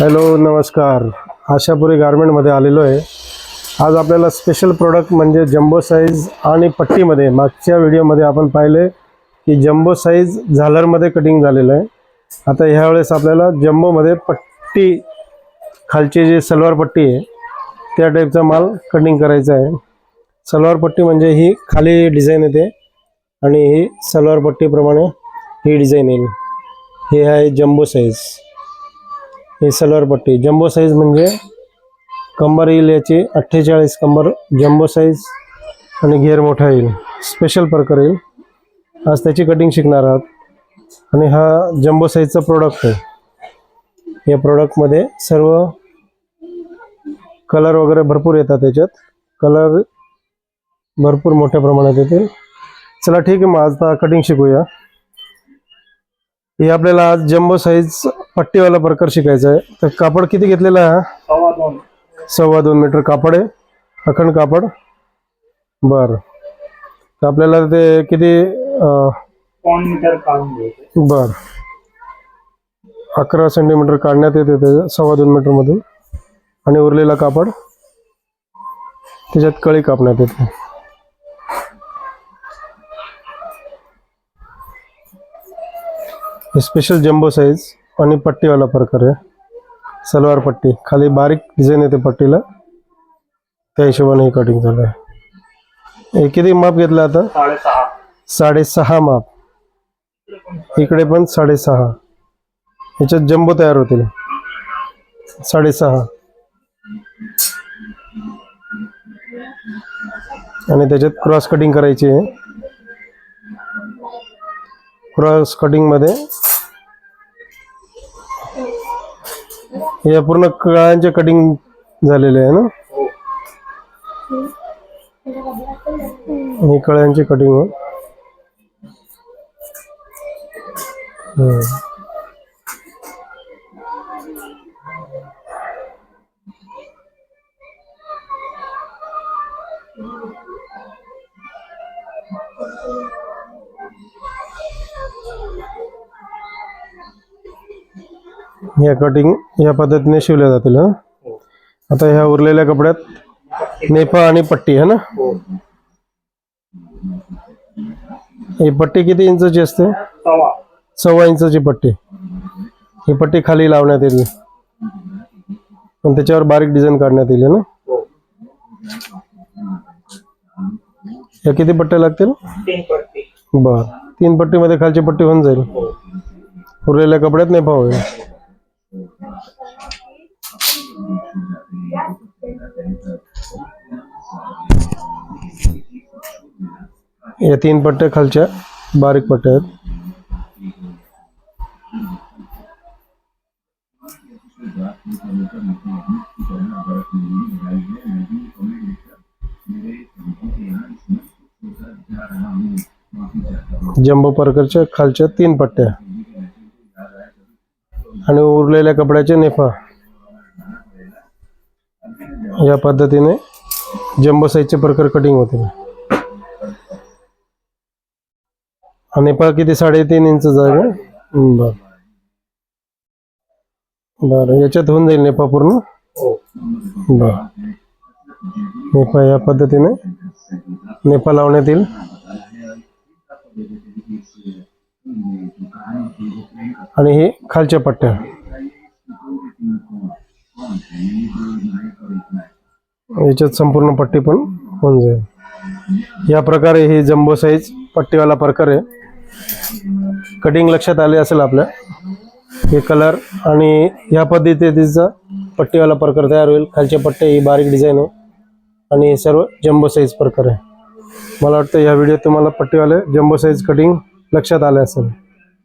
Hello नमस्कार. आशापुरी गारमेंटमध्ये आलेलो आहे. आज आपल्याला स्पेशल प्रोडक्ट म्हणजे जम्बो साईज आणि पट्टीमध्ये मागच्या व्हिडिओमध्ये आपण पाहिले की जम्बो साईज झालरमध्ये कटिंग झालेलं आहे. आता ह्यावेळेस आपल्याला जम्बोमध्ये पट्टी खालची जी सलवार पट्टी आहे त्या टाईपचा माल कटिंग करायचा आहे. सलवार पट्टी म्हणजे ही खाली डिझाईन येते आणि ही सलवार पट्टीप्रमाणे ही डिझाईन येईल. हे आहे जम्बो साईज हे सलवार पट्टी. जम्बो साईज म्हणजे कंबर येईल याची अठ्ठेचाळीस कंबर जम्बो साईज आणि घेर मोठा येईल. स्पेशल प्रकार येईल. आज त्याची कटिंग शिकणार आहात. आणि हा जम्बो साईजचा प्रोडक्ट आहे. या प्रोडक्टमध्ये सर्व कलर वगैरे भरपूर येतात त्याच्यात. कलर भरपूर मोठ्या प्रमाणात येतील. चला ठीक आहे मग आता कटिंग शिकूया. हे आपल्याला आज जम्बो साईज पट्टीवाला प्रकार शिकायचा आहे. तर कापड किती घेतलेला आहे सव्वा दोन. सव्वा दोन मीटर कापड आहे. अखंड कापड. बरं. तर आपल्याला ते किती मीटर बरं. अकरा सेंटीमीटर काढण्यात येते ते सव्वा दोन मीटरमधून आणि उरलेला कापड त्याच्यात कळी कापण्यात येते. स्पेशल जम्बो साईज आणि पट्टीवाला प्रकार आहे सलवार पट्टी. खाली बारीक डिझाईन येते पट्टीला. त्या हिशोबाने हे कटिंग झालं आहे. हे किती माप घेतलं आता? साडेसहा माप. इकडे पण साडेसहा. ह्याच्यात जम्बो तयार होतील. साडेसहा. आणि त्याच्यात क्रॉस कटिंग करायची आहे. क्रॉस कटिंगमध्ये हे पूर्ण कळ्यांचे कटिंग झालेले आहे ना? हे कळ्यांची कटिंग आहे. या कटिंग या पद्धतीने शिवल्या जातील हं? आता ह्या उरलेल्या कपड्यात नेफा आणि पट्टी आहे ना? हो ही पट्टी किती इंचाची असते? सव्वा. इंचाची पट्टी. ही पट्टी खाली लावण्यात येईल पण त्याच्यावर बारीक डिझाईन काढण्यात येईल ना? हो. या किती पट्ट्या लागतील? तीन पट्टी. बर. तीन पट्टीमध्ये खालची पट्टी होऊन जाईल. हो. उरलेल्या कपड्यात नेफा होईल. या तीन पट्ट्या खालच्या बारीक पट्ट्या आहेत जम्बो पार्करच्या खालच्या तीन पट्ट्या आणि उरलेल्या कपड्याचे नेफा. या पद्धतीने जम्बो साईजचे प्रकार कटिंग होते आणि नेफा किती साडेतीन इंच जागा. बर. बर याच्यात होऊन जाईल नेफा पूर्ण? हो. बर. नेफा या पद्धतीने नेफा लावण्यात येईल. आणि हे खालच्या पट्ट्या याच्यात संपूर्ण पट्टी पण होऊन जाईल. या प्रकारे ही जम्बो साईज पट्टीवाला प्रकार आहे. कटिंग लक्षात आले असेल आपल्या. हे कलर आणि या पद्धतीचा पट्टीवाला प्रकार तयार होईल. खालचे पट्टे ही बारीक डिझाईन आहे. आणि हे सर्व जम्बो साईज प्रकार आहे. मला वाटतं या व्हिडिओत तुम्हाला पट्टीवाले जम्बो साईज कटिंग लक्षात आलं असेल.